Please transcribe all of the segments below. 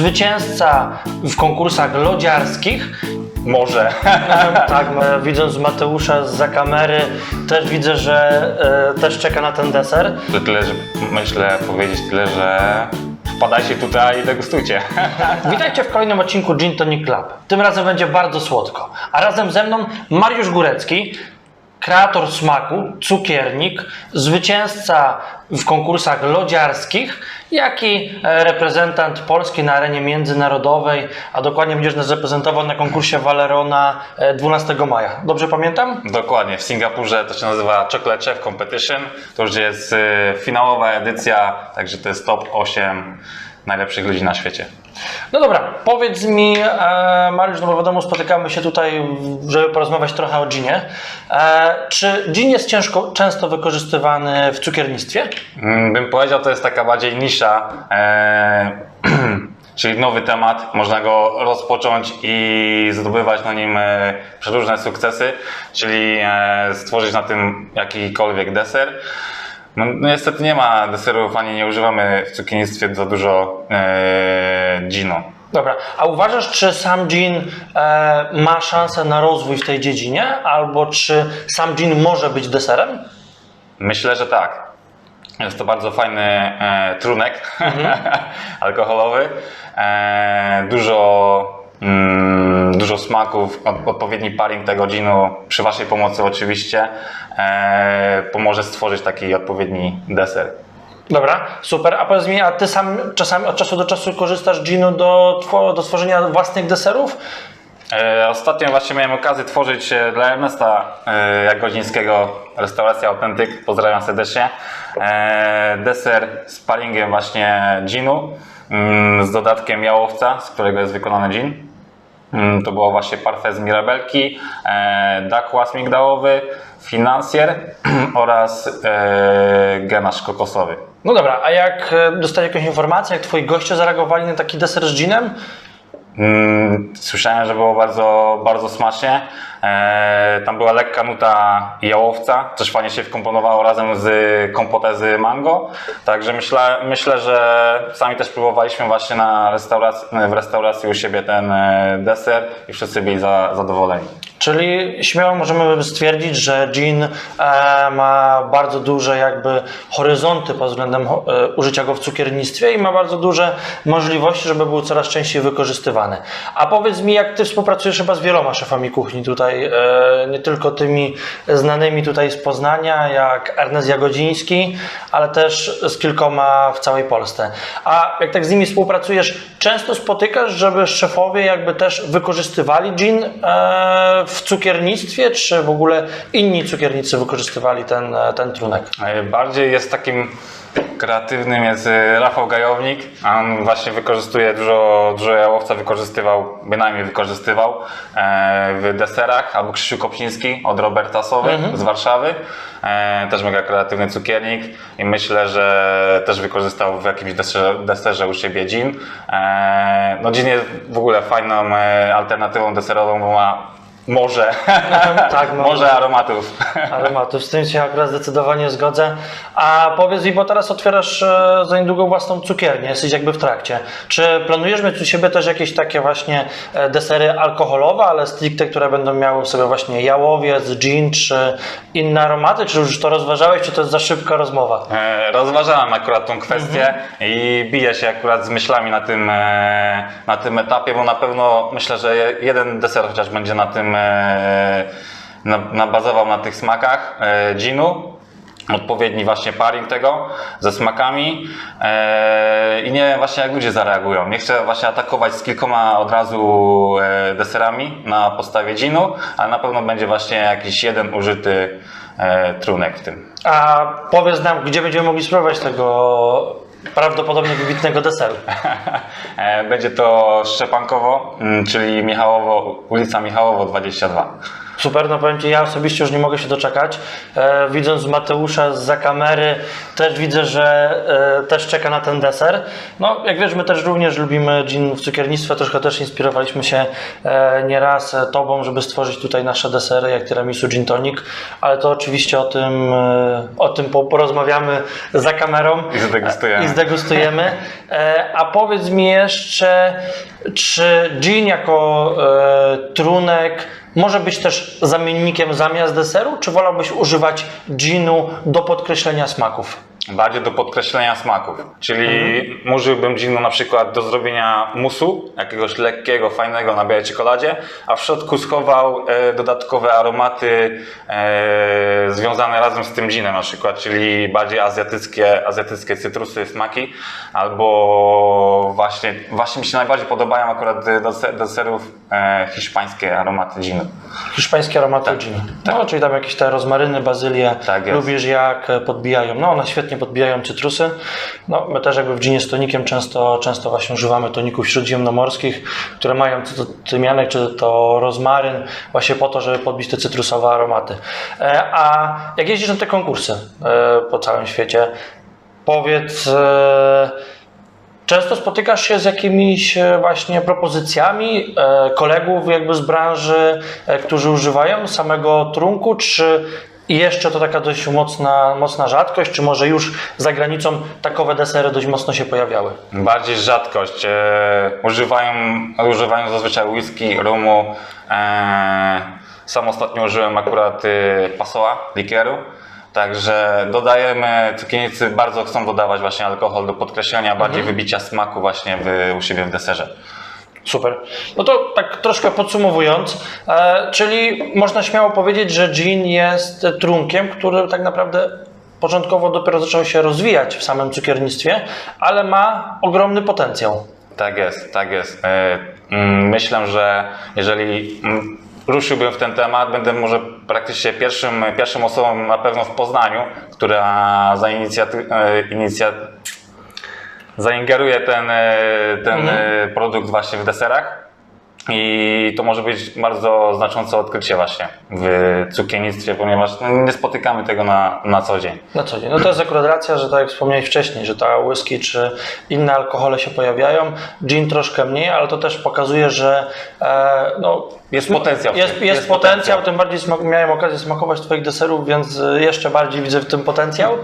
zwycięzca w konkursach lodziarskich. Może. tak, no, widząc Mateusza za kamery, też widzę, że e, też czeka na ten deser. To tyle, że myślę powiedzieć tyle, że wpadajcie tutaj i degustujcie. Witajcie w kolejnym odcinku Gin Tonic Club. Tym razem będzie bardzo słodko. A razem ze mną Mariusz Górecki, kreator smaku, cukiernik, zwycięzca w konkursach lodziarskich, jak i e, reprezentant Polski na arenie międzynarodowej, a dokładnie będziesz nas reprezentował na konkursie Valerona e, 12 maja. Dobrze pamiętam? Dokładnie, w Singapurze to się nazywa Chocolate Chef Competition. To już jest y, finałowa edycja, także to jest top 8 najlepszych ludzi na świecie. No dobra, powiedz mi, e, Mariusz, no bo wiadomo, spotykamy się tutaj, żeby porozmawiać trochę o ginie. E, czy gin jest ciężko, często wykorzystywany w cukiernictwie? Mm, Bym powiedział, to jest taka bardziej nisza, e, czyli nowy temat. Można go rozpocząć i zdobywać na nim e, przeróżne sukcesy, czyli e, stworzyć na tym jakikolwiek deser. No, no niestety nie ma deserów, ani nie używamy w cukiernictwie za dużo e, ginu. Dobra, a uważasz, czy sam gin e, ma szansę na rozwój w tej dziedzinie, albo czy sam gin może być deserem? Myślę, że tak. Jest to bardzo fajny e, trunek alkoholowy. E, dużo, mm, dużo smaków, od, odpowiedni paring tego ginu przy Waszej pomocy oczywiście e, pomoże stworzyć taki odpowiedni deser. Dobra, super. A powiedz mi, a ty sam czasami od czasu do czasu korzystasz ginu do, do stworzenia własnych deserów? E, Ostatnio właśnie miałem okazję tworzyć e, dla Ernesta e, Jagodzińskiego restauracja Autentyk, pozdrawiam serdecznie, e, deser z paringiem właśnie ginu mm, z dodatkiem jałowca, z którego jest wykonany gin. Mm, To było właśnie parfait z mirabelki, e, dakłas migdałowy, finansjer oraz e, genasz kokosowy. No dobra, a jak e, dostałeś jakąś informację, jak twoi goście zareagowali na taki deser z ginem? Mm, Słyszałem, że było bardzo, bardzo smacznie. E, tam była lekka nuta jałowca, coś fajnie się wkomponowało razem z kompotem z mango. Także myślę, myślę, że sami też próbowaliśmy właśnie na restauracji, w restauracji u siebie ten e, deser i wszyscy byli za, zadowoleni. Czyli śmiało możemy stwierdzić, że gin e, ma bardzo duże jakby horyzonty pod względem e, użycia go w cukiernictwie i ma bardzo duże możliwości, żeby był coraz częściej wykorzystywany. A powiedz mi, jak ty współpracujesz chyba z wieloma szefami kuchni tutaj, e, nie tylko tymi znanymi tutaj z Poznania, jak Ernest Jagodziński, ale też z kilkoma w całej Polsce. A jak tak z nimi współpracujesz, często spotykasz, żeby szefowie jakby też wykorzystywali gin w cukiernictwie, czy w ogóle inni cukiernicy wykorzystywali ten, e, ten trunek? Bardziej jest takim kreatywnym jest e, Rafał Gajownik. On właśnie wykorzystuje dużo, dużo jałowca, wykorzystywał, bynajmniej wykorzystywał e, w deserach, albo Krzysiu Kopciński od Roberta Sowy z Warszawy. Też mega kreatywny cukiernik i myślę, że też wykorzystał w jakimś deserze, deserze u siebie gin. No gin jest w ogóle fajną alternatywą deserową, bo ma morze, Tak, no. morze aromatów. Aromatów, z tym się akurat zdecydowanie zgodzę. A powiedz mi, bo teraz otwierasz e, za niedługo własną cukiernię, jesteś jakby w trakcie. Czy planujesz mieć u siebie też jakieś takie właśnie e, desery alkoholowe, ale stricte, które będą miały w sobie właśnie jałowiec, gin, czy inne aromaty? Czy już to rozważałeś, czy to jest za szybka rozmowa? E, Rozważałem akurat tą kwestię i biję się akurat z myślami na tym, na tym etapie, bo na pewno myślę, że je- jeden deser chociaż będzie na tym e, na, nabazował na tych smakach e, ginu. Odpowiedni właśnie paring tego ze smakami e, i nie wiem właśnie jak ludzie zareagują. Nie chcę właśnie atakować z kilkoma od razu deserami na podstawie ginu, ale na pewno będzie właśnie jakiś jeden użyty trunek w tym. A powiedz nam, gdzie będziemy mogli spróbować tego prawdopodobnie wybitnego deseru? E, Będzie to Szczepankowo, mm, czyli Michałowo, ulica Michałowo 22. Super, no powiem Ci, ja osobiście już nie mogę się doczekać. E, widząc Mateusza za kamery, też widzę, że e, też czeka na ten deser. No, jak wiesz, my też również lubimy gin w cukiernictwie, troszkę też inspirowaliśmy się e, nieraz e, Tobą, żeby stworzyć tutaj nasze desery, jak tiramisu gin tonic, ale to oczywiście o tym, e, o tym po- porozmawiamy za kamerą. I zdegustujemy. I zdegustujemy. E, a powiedz mi jeszcze, czy gin jako e, trunek może być też zamiennikiem zamiast deseru, czy wolałbyś używać ginu do podkreślenia smaków? Bardziej do podkreślenia smaków. Czyli Mhm. użyłbym ginu na przykład do zrobienia musu, jakiegoś lekkiego, fajnego na białej czekoladzie, a w środku schował e, dodatkowe aromaty e, związane razem z tym ginem na przykład, czyli bardziej azjatyckie, azjatyckie cytrusy, smaki, albo właśnie, właśnie mi się najbardziej podobają akurat do do deserów e, hiszpańskie aromaty ginu. Hiszpańskie aromaty ginu. No, czyli tam jakieś te rozmaryny, bazylie. Tak. Lubisz jak podbijają. No, one świetnie podbijają cytrusy. No, my też jakby w ginie z tonikiem często, często właśnie używamy toników śródziemnomorskich, które mają czy to tymianek, czy to rozmaryn, właśnie po to, żeby podbić te cytrusowe aromaty. E, A jak jeździsz na te konkursy e, po całym świecie, powiedz... e, Często spotykasz się z jakimiś właśnie propozycjami kolegów jakby z branży, którzy używają samego trunku, czy jeszcze to taka dość mocna, mocna rzadkość, czy może już za granicą takowe desery dość mocno się pojawiały? Bardziej rzadkość. E, używają, używają zazwyczaj whisky, rumu. E, sam ostatnio użyłem akurat e, pasoła, likieru. Także dodajemy, cukiernicy bardzo chcą dodawać właśnie alkohol do podkreślenia, bardziej wybicia smaku właśnie w, u siebie w deserze. Super. No to tak troszkę podsumowując, e, czyli można śmiało powiedzieć, że gin jest trunkiem, który tak naprawdę początkowo dopiero zaczął się rozwijać w samym cukiernictwie, ale ma ogromny potencjał. Tak jest, tak jest. E, mm, Myślę, że jeżeli mm, ruszyłbym w ten temat, będę może praktycznie pierwszym, pierwszą osobą na pewno w Poznaniu, która zainicjaty- e, inicja, zaingeruje ten, e, ten e, produkt właśnie w deserach. I to może być bardzo znaczące odkrycie właśnie w cukiernictwie, ponieważ no, nie spotykamy tego na, na co dzień. Na co dzień. No to jest akurat racja, że tak jak wspomniałeś wcześniej, że ta whisky czy inne alkohole się pojawiają, gin troszkę mniej, ale to też pokazuje, że e, no, Jest potencjał Jest, tym, jest, jest potencjał, potencjał. tym bardziej smak, miałem okazję smakować Twoich deserów, więc e, jeszcze bardziej widzę w tym potencjał,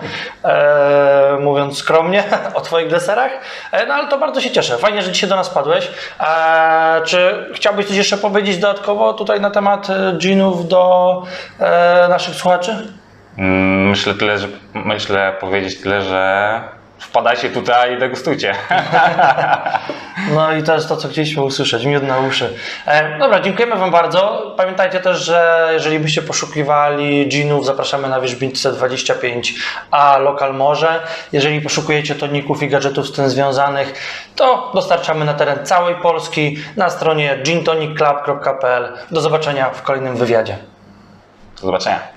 e, mówiąc skromnie o Twoich deserach. E, no ale to bardzo się cieszę. Fajnie, że dzisiaj do nas padłeś. E, czy chciałbyś coś jeszcze powiedzieć dodatkowo tutaj na temat e, ginów do e, naszych słuchaczy? Mm, Myślę tyle, że myślę powiedzieć tyle, że wpadajcie tutaj i degustujcie. No i to jest to, co chcieliśmy usłyszeć, miód na uszy. E, dobra, dziękujemy Wam bardzo. Pamiętajcie też, że jeżeli byście poszukiwali ginów, zapraszamy na Wierzbniczce 25, a lokal morze. Jeżeli poszukujecie toników i gadżetów z tym związanych, to dostarczamy na teren całej Polski na stronie gintonicclub.pl. Do zobaczenia w kolejnym wywiadzie. Do zobaczenia.